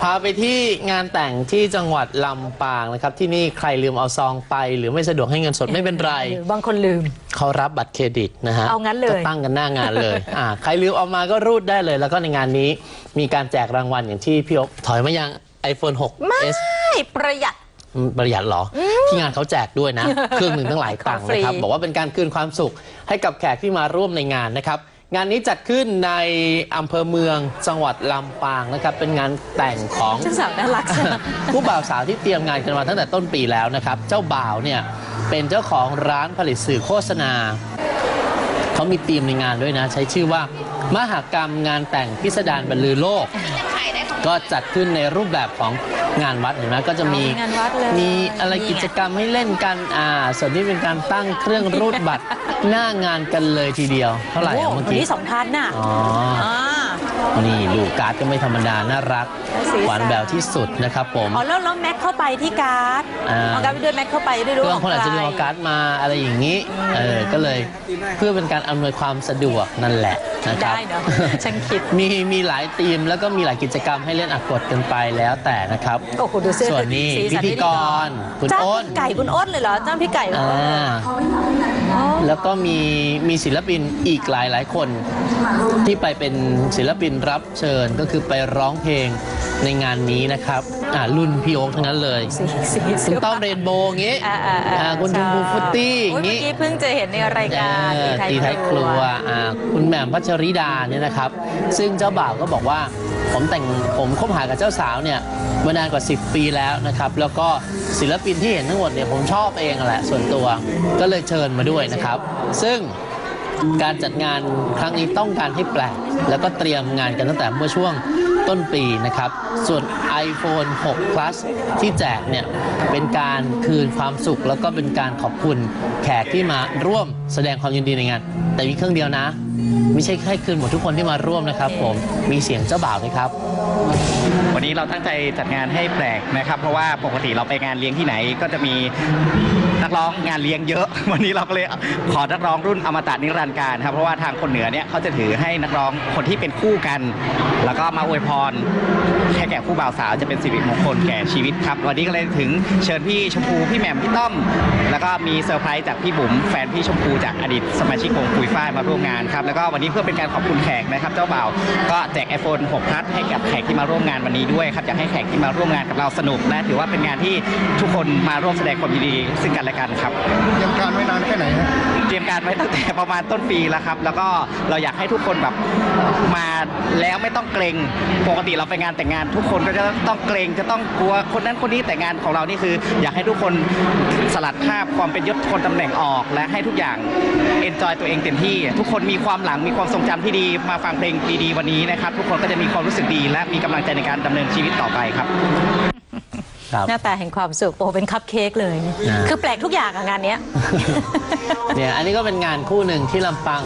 พาไปที่งานแต่งที่จังหวัดลำปางนะครับ ที่นี่ใครลืมเอาซองไป หรือไม่สะดวกให้เงินสดไม่เป็นไร หรือบางคนลืม เขารับบัตรเครดิตนะฮะเอางั้นเลย ก็ตั้งกันหน้างานเลยอ่าใครลืมเอามาก็รูดได้เลย แล้วก็ในงานนี้มีการแจกรางวัลอย่างที่พี่อ๊ถอยมายัง iPhone ไม่ 6s ประหยัดอืมประหยัดเหรอ ที่งานเขาแจกด้วยนะ เครื่องหนึ่งตั้งหลายตังค์นะครับของฟรีบอกว่าเป็นการคืนความสุขให้กับแขกที่มาร่วมในงานนะครับ งานนี้จัดขึ้นในอำเภอเมืองจังหวัดลำปางนะครับ เป็นงานแต่งของเจ้าสาวน่ารักจังผู้บ่าวสาวที่เตรียมงานกันมาตั้งแต่ต้นปีแล้วนะครับ เจ้าบ่าวเนี่ยเป็นเจ้าของร้านผลิตสื่อโฆษณาเขามีธีมในงานด้วยนะ ใช้ชื่อว่ามหากรรมงานแต่งพิสดารบรรลือโลก ก็จัดขึ้นในรูปแบบของ งานวัดเห็นไหมก็จะมีอ๋อมีงานวัดเลยมีอะไรนี่ไง กิจกรรมให้เล่นกันอ่าส่วนนี้เป็นการตั้งเครื่องรูดบัตร หน้างานกันเลยทีเดียว เท่าไหร่โอ้อะเมื่อวันกี้ นี้สองพันน่ะอ๋ออ่า นี่ดูการ์ดก็ไม่ธรรมดาน่ารัก สีสัน หวานแววที่สุดนะครับผม อ๋อแล้วแล้วแม็กเข้าไปที่การ์ดอ่า เอาการ์ดไปด้วยแม็กเข้าไปด้วยรู้บางคนอาจจะลืมขเอางใคการ์ดมาอะไรอย่างนี้ เออ ก็เลยเพื่อเป็นการอำนวยความสะดวกนั่นแหละนะครับ ได้เนอะฉันคิด มีมีหลายธีมแล้วก็มีหลายกิจกรรมให้เล่นอักกดกันไปแล้วแต่นะครับ โอ้โหดูเสื้อส่วนนี้สีพิสันธีกรคุณจ้างอ้นพี่ไก่คุณอ้นเลยเหรอจ้างพี่ไก่อ่าอ๋อแล้วก็มีมีศิลปินอีกหลายหลายๆคน ที่ไปเป็นศิลปินรับเชิญก็คือไปร้องเพลง ในงานนี้นะครับอ่ารุ่นพี่โอ๊คทั้งนั้นเลยสีสีคุเสื้ณอต้อมเรนโบว์อย่างงี้อ่าอ่าอ่าอ่าคุณชมพูฟุตตี้อโอ้ยย่างเมื่องี้กี้เพิ่งจะเห็นในรายการเออตีท้ายครัวอ่าคุณแหม่มพัชริดาเนี่ยนะครับ ซึ่งเจ้าบ่าวก็บอกว่าผมแต่งผมคบหากับเจ้าสาวเนี่ยมานานกว่า 10 ปีแล้วนะครับ แล้วก็ศิลปินที่เห็นทั้งหมดเนี่ยผมชอบเองแหละส่วนตัวก็เลยเชิญมาด้วยนะครับ ซึ่ง การจัดงานครั้งนี้ต้องการให้แปลก แล้วก็เตรียมงานกันตั้งแต่เมื่อช่วง ต้นปีนะครับ ส่วน iPhone 6 plus ที่แจกเนี่ยเป็นการคืนความสุข แล้วก็เป็นการขอบคุณแขกที่มาร่วมแสดงความยินดีในงาน แต่มีเครื่องเดียวนะ ไม่ใช่แค่คืนหมดทุกคนที่มาร่วมนะครับผมมีเสียงเจ้าบ่าวด้วยครับวันนี้เราตั้งใจจัดงานให้แปลกนะครับ เพราะว่าปกติเราไปงานเลี้ยงที่ไหนก็จะมีนักร้องงานเลี้ยงเยอะ วันนี้เราก็เลยขอนักร้องรุ่นอมตะนิรันดร์การครับเพราะว่าทางคนเหนือเนี่ยเขาจะถือให้นักร้องคนที่เป็นคู่กัน แล้วก็มาอวยพรแค่แก่คู่บ่าวสาวจะเป็นสิริมงคลแก่ชีวิตครับ วันนี้ก็เลยถึงเชิญพี่ชมพูพี่แหม่มพี่ต้อม แล้วก็มีเซอร์ไพรส์จากพี่บุ๋มแฟนพี่ชมพูจากอดีตสมาชิกวงปุยฝ้ายมาร่วมงานครับแล้วก็วันนี้เพื่อเป็นการขอบคุณแขกนะครับ เจ้าบ่าวก็แจก iPhone 6 Plus ให้กับแขกที่มาร่วมงานวันนี้ด้วยครับอยากให้แขกที่มาร่วมงานกับเราสนุกและถือว่าเป็นงานที่ทุกคนมาร่วมแสดงความยินดีซึ่งกันและกันครับเตรียมการไว้นานแค่ไหนฮะเตรียมการไว้ตั้งแต่ประมาณต้นปีแล้วครับ แล้วก็เราอยากให้ทุกคนแบบมาแล้วไม่ต้องเกรงปกติเราไปงานแต่งงาน ทุกคนก็จะต้องเกรงจะต้องกลัวคนนั้นคนนี้แต่งานของเรานี่คือ อยากให้ทุกคนสลัดภาพความเป็นยศคนตำแหน่งออก และให้ทุกอย่างเอนจอยตัวเองเต็มที่ ทุกคนมีความหลังมีความทรงจำที่ดีมาฟังเพลงดีๆวันนี้นะครับทุกคนก็จะมีความรู้สึกดี และมีกำลังใจในการดำเนินชีวิตต่อไปครับครับหน้าตาแห่งความสุขโอ้เป็นคัพเค้กเลยอ่าคือแปลกทุกอย่างอะงานเนี้ย เนี่ยอันนี้ก็เป็นงานคู่หนึ่งที่ลำปาง